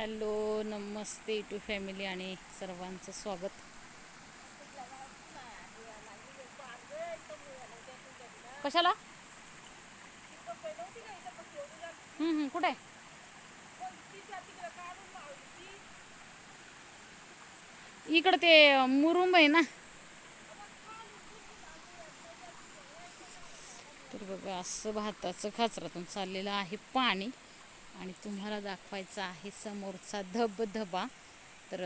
Hello Namaste to family आणि सर्वांचं स्वागत. कशाला? कुठे? इकडं ते मुरुंब आहे ना. तर बघा असं भाताचं खाचरातून चाललेलं आहे पाणी. आणि तुम्हाला दाखवायचा आहे समोरचा धबधबा. तर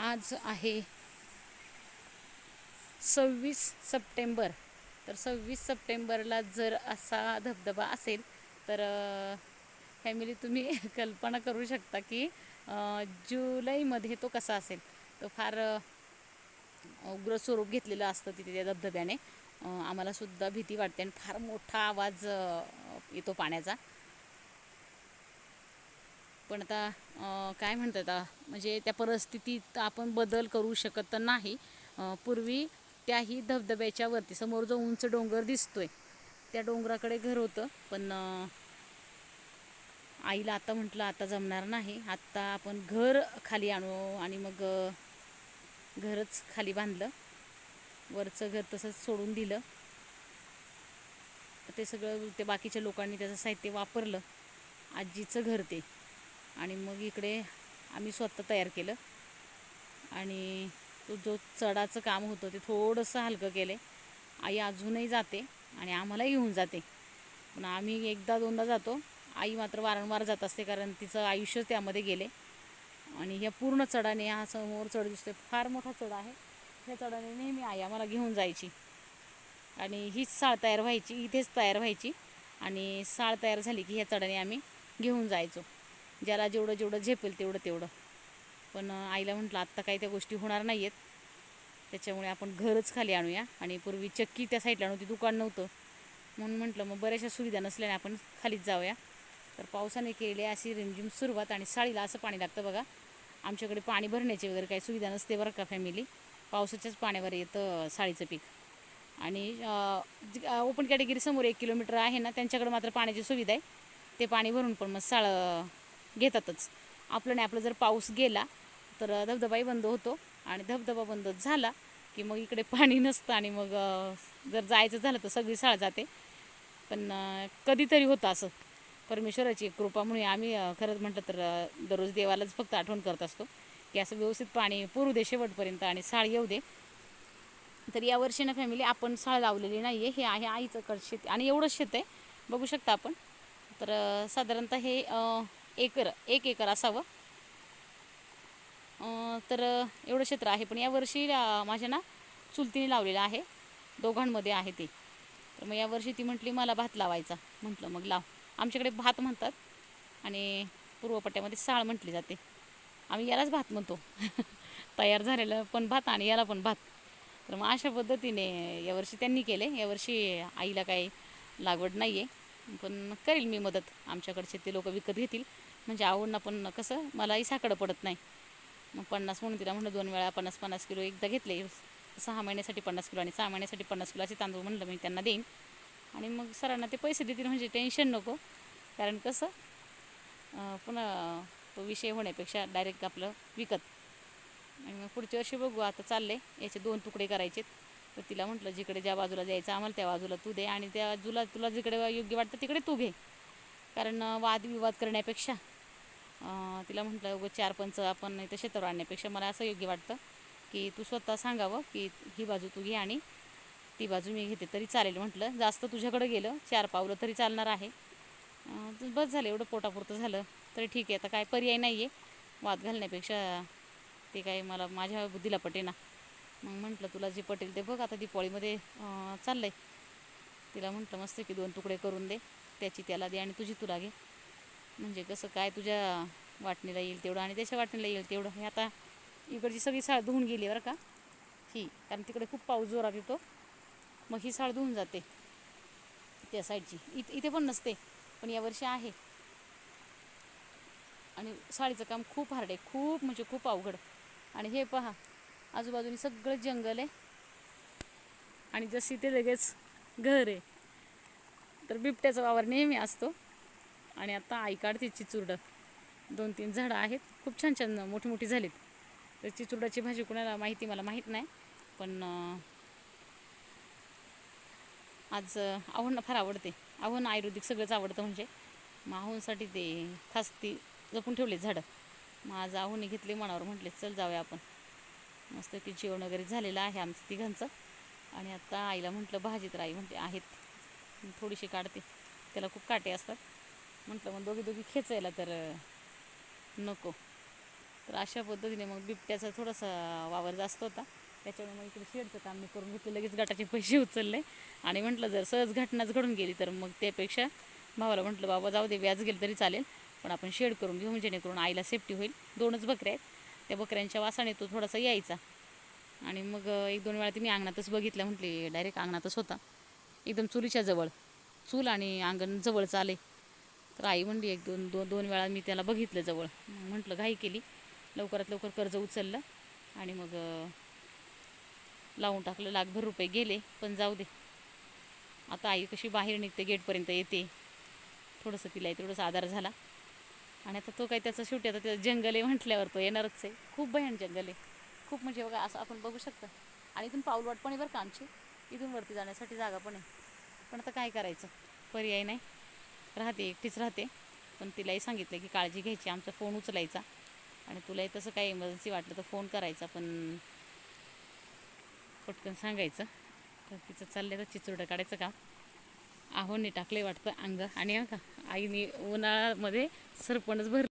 आज आहे सव्वीस सप्टेंबर. तर सव्वीस सप्टेंबरला जर असा धबधबा असेल तर फॅमिली तुम्ही कल्पना करू शकता की जुलैमध्ये तो कसा असेल. तो फार उग्र स्वरूप घेतलेलं असतं तिथे त्या धबधब्याने. आम्हालासुद्धा भीती वाटते आणि फार मोठा आवाज येतो पाण्याचा. पण आता काय म्हणतात आता, म्हणजे त्या परिस्थितीत आपण बदल करू शकत तर नाही. पूर्वी त्याही धबधब्याच्या वरती समोर जो उंच डोंगर दिसतोय त्या डोंगराकडे घर होतं. पण आईला आता म्हटलं आता जमणार नाही. आत्ता आपण घर खाली आणू आणि मग घरच खाली बांधलं. वरचं घर तसंच सोडून दिलं. ते सगळं ते बाकीच्या लोकांनी त्याचं साहित्य वापरलं. आजीचं घर ते. आणि मग इकडे आम्ही स्वतः तयार केलं. आणि तो जो चढाचं काम होतं ते थोडंसं हलकं केलं आई अजूनही जाते आणि आम्हालाही घेऊन जाते. पण आम्ही एकदा दोनदा जातो. आई मात्र वारंवार जात असते कारण तिचं आयुष्य त्यामध्ये गेले आणि ह्या पूर्ण चढाने हा समोर चढ दिसतोय फार मोठा चढ आहे. ह्या चढाने नेहमी आई आम्हाला घेऊन जायची. आणि हीच साळ तयार व्हायची इथेच तयार व्हायची. आणि साळ तयार झाली की ह्या चढाने आम्ही घेऊन जायचो. ज्याला जेवढं जेवढं झेपेल तेवढं तेवढं. पण आईला म्हटलं आत्ता काही त्या गोष्टी होणार नाही आहेत त्याच्यामुळे आपण घरच खाली आणूया. आणि पूर्वी चक्की त्या साईडला नव्हती दुकान नव्हतं. म्हणून म्हटलं मग बऱ्याचशा सुविधा नसल्याने आपण खालीच जाऊया. तर पावसाने केलेली अशी रिमझिम सुरुवात आणि साडीला असं पाणी लागतं बघा. आमच्याकडे पाणी भरण्याची वगैरे काही सुविधा नसते बरं का फॅमिली पावसाच्याच पाण्यावर येतं साडीचं पीक. आणि ओपन कॅटेगरी समोर एक किलोमीटर आहे ना त्यांच्याकडे मात्र पाण्याची सुविधा आहे. ते पाणी भरून पण मग साळ घेतातच. आपलं नाही आपलं जर पाऊस गेला तर धबधबाही बंद होतो आणि धबधबा बंद झाला की मग इकडे पाणी नसतं आणि मग जर जायचं झालं तर सगळी साळ जाते. पण कधीतरी होतं असं. परमेश्वराची कृपामुळे आम्ही खरंच म्हटलं तर दररोज देवालाच फक्त आठवण करत असतो की असं व्यवस्थित पाणी पुरू दे शेवटपर्यंत आणि साळ येऊ दे. तर यावर्षी ना फॅमिली आपण साळ लावलेली नाही आहे हे आहे आईचं कड शेत आणि एवढंच शेत आहे. बघू शकता आपण. तर साधारणतः हे एकर एक एकर असावं. तर एवढं क्षेत्र आहे. पण यावर्षी माझ्या ना चुलतीने लावलेलं आहे. दोघांमध्ये आहे ते. तर मग यावर्षी ती म्हटली मला भात लावायचा. म्हटलं मग लाव. आमच्याकडे भात म्हणतात. आणि पूर्वपट्ट्यामध्ये साळ म्हटली जाते. आम्ही यालाच भात म्हणतो. तयार झालेलं पण भात आणि याला पण भात. तर मग अशा पद्धतीने यावर्षी त्यांनी केले. यावर्षी आईला काही लागवड नाही आहे पण करेल मी मदत. आमच्याकडचे ते लोक विकत घेतील. म्हणजे आवडणं पण कसं मलाही साकडं पडत नाही. मग पन्नास म्हणून तिला म्हणलं दोन वेळा पन्नास पन्नास किलो एकदा घेतले. सहा महिन्यासाठी पन्नास किलो आणि सहा महिन्यासाठी पन्नास किलो असे तांदूळ म्हणलं मी त्यांना देईन. आणि मग सरांना ते पैसे देतील म्हणजे टेन्शन नको. कारण कसं पुन्हा तो विषय होण्यापेक्षा डायरेक्ट आपलं विकत. आणि मग पुढच्या वर्षी बघू आता चालले याचे दोन तुकडे करायचे तर तिला म्हटलं जिकडे ज्या बाजूला जायचं आम्हाला त्या बाजूला तू दे. आणि त्या बाजूला तुला जिकडे योग्य वाटतं तिकडे तू घे. कारण वादविवाद करण्यापेक्षा तिला म्हटलं उगं चार पंच आपण इथं शेतावर आणण्यापेक्षा मला असं योग्य वाटतं की तू स्वतः सांगावं की ही बाजू तू घे आणि ती बाजू मी घेते. तरी चालेल म्हटलं. जास्त तुझ्याकडं गेलं चार पावलं तरी चालणार आहे. बस झालं एवढं पोटापुरतं झालं. तरी ठीक आहे आता काय पर्याय नाही आहे वाद घालण्यापेक्षा ते काय मला माझ्या बुद्धीला पटेना. मग म्हटलं तुला जे पटेल ते बघ. आता दीपावळीमध्ये चाललं आहे तिला म्हटलं मस्त की दोन तुकडे करून दे. त्याची त्याला दे आणि तुझी तुला घे. म्हणजे कसं काय तुझ्या वाटणीला येईल तेवढं आणि त्याच्या वाटणीला येईल तेवढं. हे आता इकडची सगळी साळ धुवून गेली बरं का? ही कारण तिकडे खूप पाऊस जोरात येतो. मग ही साळ धुवून जाते. त्या साईडची. इत इथे पण नसते पण यावर्षी आहे. आणि साडीचं काम खूप हार्ड आहे. खूप म्हणजे खूप अवघड. आणि हे पहा आजूबाजूने सगळं जंगल आहे. आणि जशी ते लगेच घर आहे. तर बिबट्याचा वावर नेहमी असतो. आणि आता आई काढते चिचुरडं. दोन तीन झाडं आहेत. खूप छान छान मोठी मोठी झालीत. तर चिचुरडाची भाजी कुणाला माहिती मला माहीत नाही. पण आज अं, फार आवडते. आव्हान आयुर्वेदिक सगळंच आवडतं म्हणजे. मग आव्हानसाठी ते खास ती जपून ठेवले झाडं. मग आज आव्हाने घेतले मनावर म्हटले चल जाऊया आपण. मस्त की जेवण वगैरे झालेलं आहे आमचं तिघांचं. आणि आता आईला म्हटलं भाजीत आई म्हणते आहेत. थोडीशी काढते. त्याला खूप काटे असतात. म्हटलं मग दोघी दोघी खेचायला तर नको. तर अशा पद्धतीने मग बिबट्याचा थोडासा वावर जास्त होता. त्याच्यामुळे मग इकडे शेडचं काम मी करून घेतलं. लगेच गटाचे पैसे उचलले. आणि म्हटलं जर सहज घटनाच घडून गेली तर मग त्यापेक्षा भावाला म्हटलं बाबा जाऊ दे व्याज गेलं तरी चालेल. पण आपण शेड करून घेऊ जेणेकरून आईला सेफ्टी होईल. दोनच बकऱ्या आहेत. त्या बकऱ्यांच्या वासाने तो थोडासा यायचा. आणि मग एक दोन वेळा ती मी अंगणातच बघितलं. म्हटली डायरेक्ट अंगणातच होता. एकदम चुलीच्या जवळ. चूल आणि अंगण जवळ चाले तर आई म्हणली एक दोन दोन दोन वेळा मी त्याला बघितलं जवळ. म्हटलं घाई केली. लवकरात लवकर कर्ज उचललं आणि मग लावून टाकलं. लाखभर रुपये गेले पण जाऊ दे. आता आई कशी बाहेर निघते गेटपर्यंत येते. थोडंसं तिला थोडंसं आधार झाला. आणि आता तो काय त्याचं शेवटी आता त्याचं जंगल आहे म्हटल्यावर तो येणारच आहे. खूप भयान जंगल आहे. खूप म्हणजे बघा असं आपण बघू शकतो. आणि इथून पाऊलवाट पण आहे बरं का आमची. इथून वरती जाण्यासाठी जागा पण आहे. पण आता काय करायचं? पर्याय नाही. राहते एकटीच राहते. पण तिलाही सांगितलं की काळजी घ्यायची आमचा फोन उचलायचा. आणि तुलाही तसं काही इमर्जन्सी वाटलं तर फोन करायचा पण पटकन सांगायचं. तर तिचं चाललं तर चिचुरडं काढायचं काम. आहोने टाकले वाटतं अंग. आणि का आईने उन्हाळ्यामध्ये सरपणच भर